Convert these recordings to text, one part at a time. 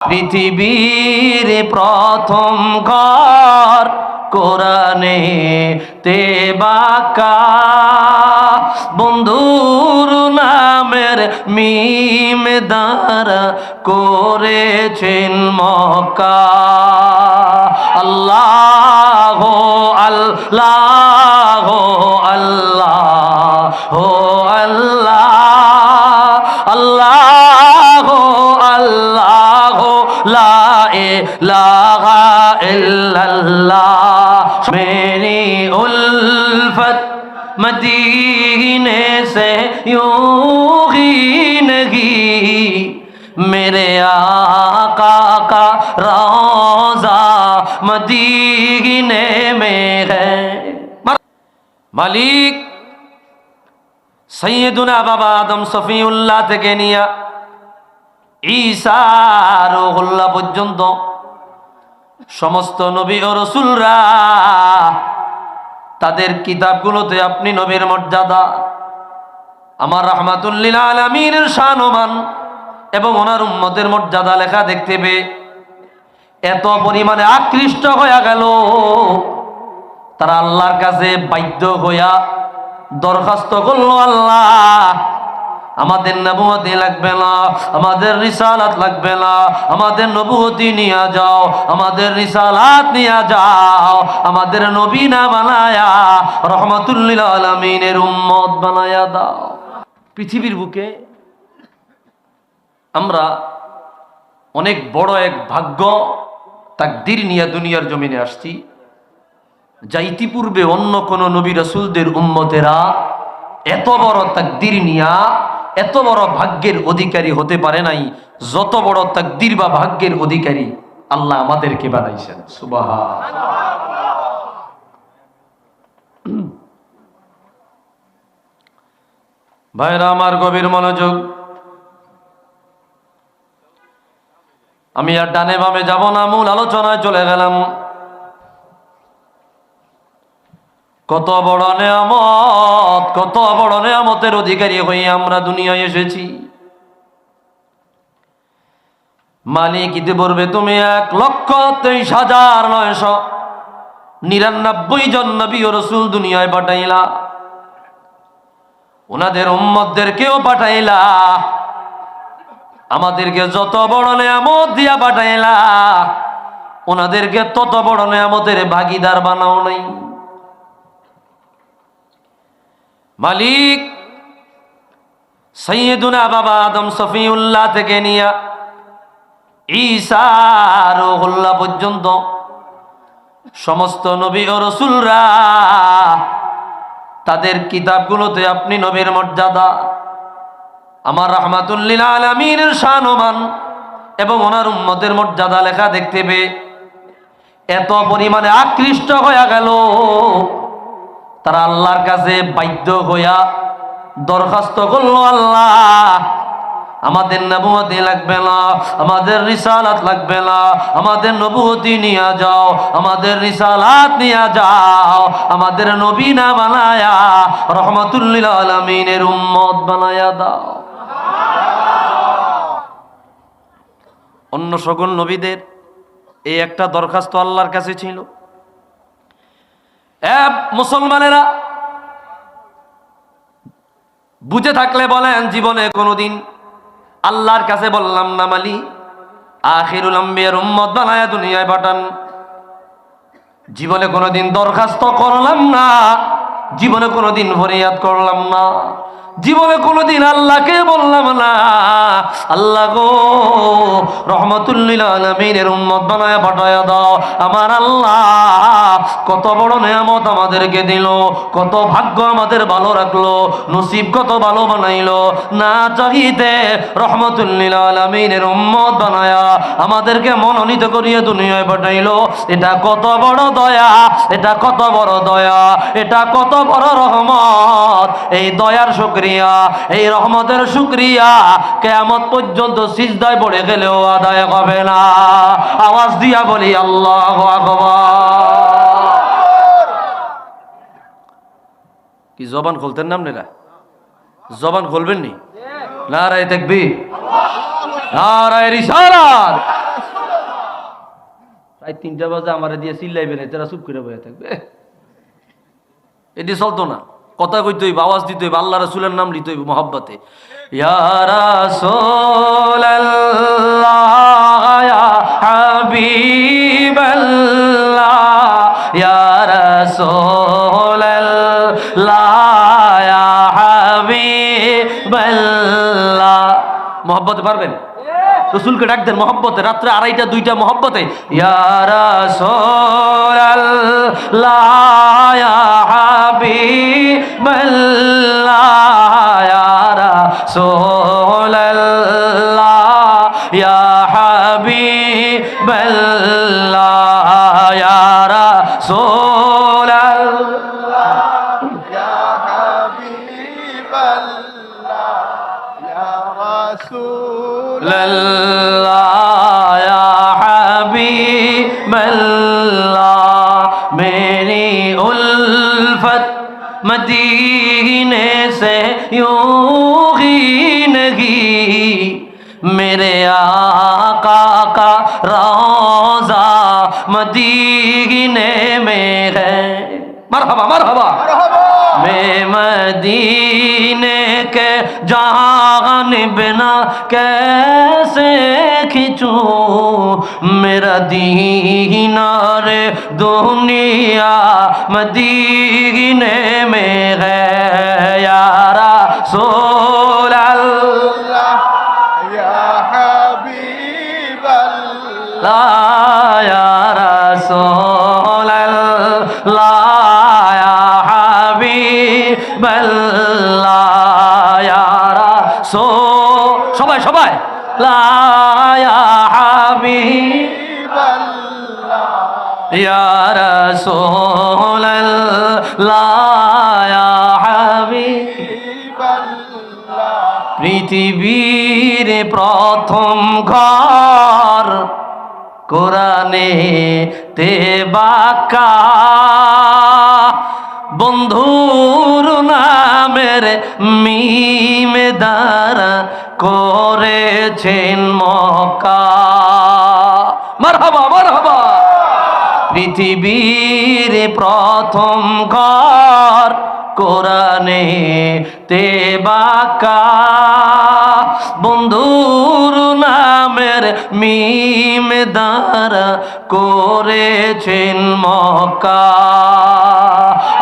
পৃথিবীর প্রথম ঘর কোরআনে তে বাকা বন্ধুর নামের মিম দ্বারা করেছেন মকা আল্লাহ আল্লাহ اللہ، میری الفت مدینے سے یوں ہی نگی میرے آقا کا روزہ مدینے میں ہے۔ مالک، سیدنا بابا آدم صفی اللہ تھے عیسیٰ روح اللہ পর্যন্ত সমস্ত নবী ও রসুলরা, তাদের কিতাবগুলোতে আপনি নবীর মর্যাদা। আমার রহমাতুল্লিল আলমিনের শানমান এবং ওনার উম্মতের মর্যাদা লেখা দেখতে পেয়ে এত পরিমাণে আকৃষ্ট হয়ে গেল। তারা আল্লাহর কাছে বাধ্য হইয়া দরখাস্ত করল আল্লাহ। আমাদের নবুয়তি লাগবে না, আমাদের রিসালাত লাগবে না, আমাদের নবুয়তি নিয়ে যাও, আমাদের রিসালাত নিয়ে যাও, আমাদের নবী না বানায়া, রহমতুল্লিল আলমিনের উম্মত বানায়া দাও। পৃথিবীর বুকে আমরা অনেক বড় এক ভাগ্য তাকদির নিয়ে দুনিয়ার জমিনে আসছি, যা ইতিপূর্বে অন্য কোন নবী রসুলদের উম্মতেরা এত বড় তাকদির নিয়া এত বড় ভাগ্যের অধিকারী হতে পারে নাই, যত বড় তাকদির বা ভাগ্যের অধিকারী আল্লাহ আমাদেরকে বানাইছেন। সুবাহ ভাইরা, আমার গভীর মনোযোগ। আমি আর ডানে বামে যাব না, মূল আলোচনায় চলে গেলাম। কত বড় নেয়ামত, কত বড় নেয়ামতের অধিকারী হয়ে আমরা দুনিয়ায় এসেছি। মালিক ইতিপূর্বে তুমি এক লক্ষ তেইশ হাজার নয়শ নিরানব্বই জন নবী ও রসুল দুনিয়ায় পাঠাইলা। ওনাদের উম্মতদেরকেও পাঠাইলা। আমাদেরকে যত বড় নেয়ামত দিয়া পাঠাইলা, ওনাদেরকে তত বড় নেয়ামতের ভাগিদার বানাও নাই। মালিক সৈয়দুনা বাবা আদম সফিউল্লাহ থেকে নিয়া ঈসা রোহুল্লাহ পর্যন্ত সমস্ত নবী ও রসুলরা তাদের কিতাবগুলোতে আপনি নবীর মর্যাদা, আমার রহমাতুল্লিল আলমিনের শানমান এবং ওনার উম্মতের মর্যাদা লেখা দেখতে পেয়ে এত পরিমাণে আকৃষ্ট হয়ে গেল। তারা আল্লাহর কাছে বাধ্য হইয়া দরখাস্ত করল আল্লাহ, আমাদের নবুয়তি লাগবে না, আমাদের রিসালাত লাগবে না, আমাদের নবুয়তি নিয়ে যাও, আমাদের রিসালাত নিয়ে যাও, আমাদের নবী না বানায়া রহমতুল্লিল আলমিনের উম্মত বানায়া দাও। অন্য সকল নবীদের এই একটা দরখাস্ত আল্লাহর কাছে ছিল। মুসলমানেরা, বুঝে থাকলে বলেন জীবনে কোনোদিন, আল্লাহর কাছে বললাম না মালি, আখিরুল আম্বিয়ার উম্মত বানায়া দুনিয়ায় পাঠান। জীবনে কোনোদিন দরখাস্ত করলাম না, জীবনে কোনোদিন ফরিয়াদ করলাম না, জীবনে কোনোদিন আল্লাহকে বললাম না। আল্লাহ গো, রহমতুল্লিল আলমিনের উম্মত বানায়, পাঠায় দাও। আমার আল্লাহ কত বড় নেয়ামত আমাদেরকে দিল, কত ভাগ্য আমাদের ভালো রাখল, নসিব কত ভালো বানাইলো। না চাহিতে রহমতুল্লিল আলমিনের উম্মত বানায়া আমাদেরকে মনোনীত করিয়ে দুনিয়ায় পাঠাইলো। এটা কত বড় দয়া, এটা কত বড় দয়া, এটা কত বড় রহমত। এই দয়ার শুক্রিয়া, এই রহমতের শুক্রিয়া কেয়ামত পর্যন্ত সিজদায় পড়ে গেলেও আদায় হবে না। আওয়াজ দিয়া বলি, আল্লাহ কি জবান খুলতেন না আপনারা? জবান খুলবেন নি নারায় দেখবি নারায় রিসালাত। আজ তিনটা বাজে আমারে দিয়ে চিল্লাইবে না তারা চুপ করে বয়ে থাকবে। এটি চলতো না। কথা কইতে হইব, আওয়াজ দিতে হইব, আল্লাহ রসুলের নাম লিতে হইব মহব্বতে। মহব্বতে পারবেন? রসুলকে ডাক দেন মহব্বতে, রাত্রে আড়াইটা, দুইটা মহব্বতে। ইয়ারা সোলারা সোল্লাহ হাবি বল্লারা मदीने में है। मरहबा मरहबा। मे मदीने के जहान बिना कैसे खिंचू? मेरा दीनारे दुनिया मदीने में है। সবাই সবাই। লায়া হাবি সোল লায়া পৃথিবীর প্রথম ঘর কোরআনে তে বাকা বন্ধুর নামের মিম দ্বারা করেছেন মকা পৃথিবীর প্রথম ঘর কোরআনে তে বাকা বন্ধুর নামের মিম দ্বারা করেছেন মকা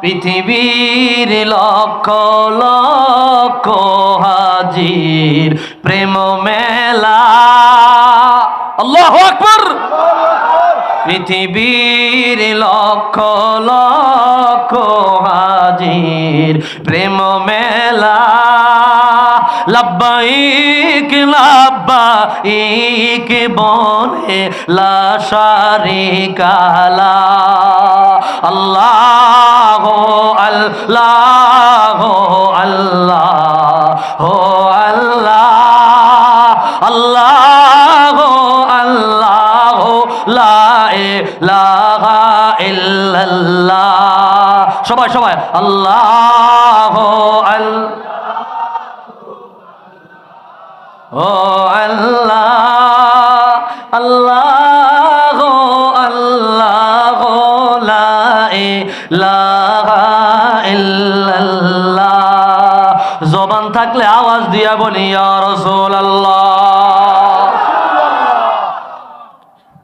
পৃথিবীর লক্ষ লক্ষ হাজির প্রেম মেলা। আকবর। পৃথিবীর লক্ষ লক্ষ হাজির প্রেম মেলা। লব্বাইক লব্বাইক বনে লাশারি কালা আল্লাহ আল্লাহ আল্লাহ হো আল্লাহ। আল্লাহ আল্লাহ লা ইলাহা ইল্লাল্লাহ। সবাই সবাই। আল্লাহ আল ও আল্লাহ আল্লাহ আল্লাহ লা ইলাহা জবান থাকলে আওয়াজ দিয়া বলি ইয়া রাসূলুল্লাহ।